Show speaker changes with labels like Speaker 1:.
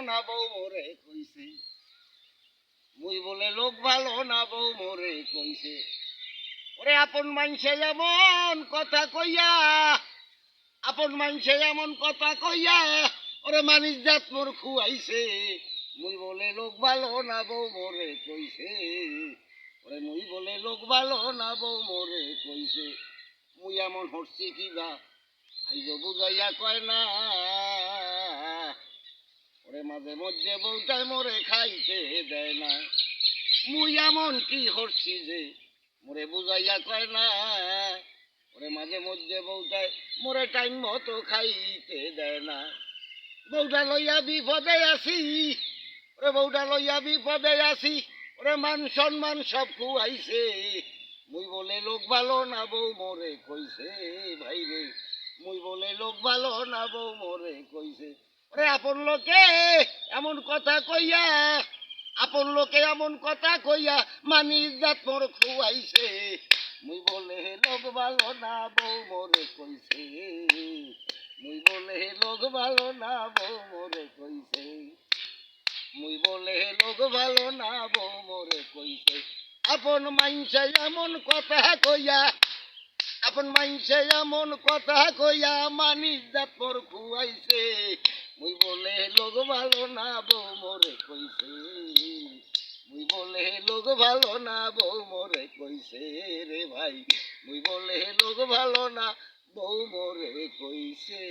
Speaker 1: না বউ মোরে কইছে। মুই বলে, লোক ভালো না বউ মোরে কইছে। ওরে, আপন মানছে যেমন কথা কইয়া, আপন মানছে এমন কথা কইয়া, ওরে মানিস জাত মোর খুয়াইছে। মুই বলে, লোক ভালো না বউ মোরে কইছে। ওরে, মুই বলে, লোক ভালো না বউ মোরে কইছে। মুই এমন হরছি কিবা আইজ বুঝাইয়া কয় না। মাঝে মধ্যে বউটাই মোরে খাইতে দেয় না। মুই এমন কি হরছি যে, মোরে বুঝাইয়া কয় না। ওরে মাঝে মধ্যে বউটাই মোরে টাইম মতো খাইতে দেয় না। বউটা লইয়া বিপদে আসি ওরে বউটা লইয়া বিপদে আসি ওরে মান সম্মান সব খুয়াইছে। মুই বলে লোক ভালো না বউ মোরে কইছে ভাই রে মুই বলে লোক ভালো না বউ মোরে কইছে। ওরে আপন লোকে, এমন কথা কইয়া, আপন লোকে এমন কথা কইয়া মানি জাত মোর খুয়াইছে। মুই বলে, লোক ভালো না বউ মোরে কইছে। মুই বলে, লোক ভালো না বউ মোরে কইছে। মুই বলে, লোক ভালো না বউ মোরে কইছে। আপন মাইনছে এমন কথা কইয়া, আপন মাইনছে এমন কথা কইয়া মানি জাত মোর খুয়াইছে। ভালো না বউ মোরে কইছে। মুই বলে লোক ভালো না বউ মোরে কইছে রে ভাই। মুই বলে লোক ভালো না বউ মোরে কইছে।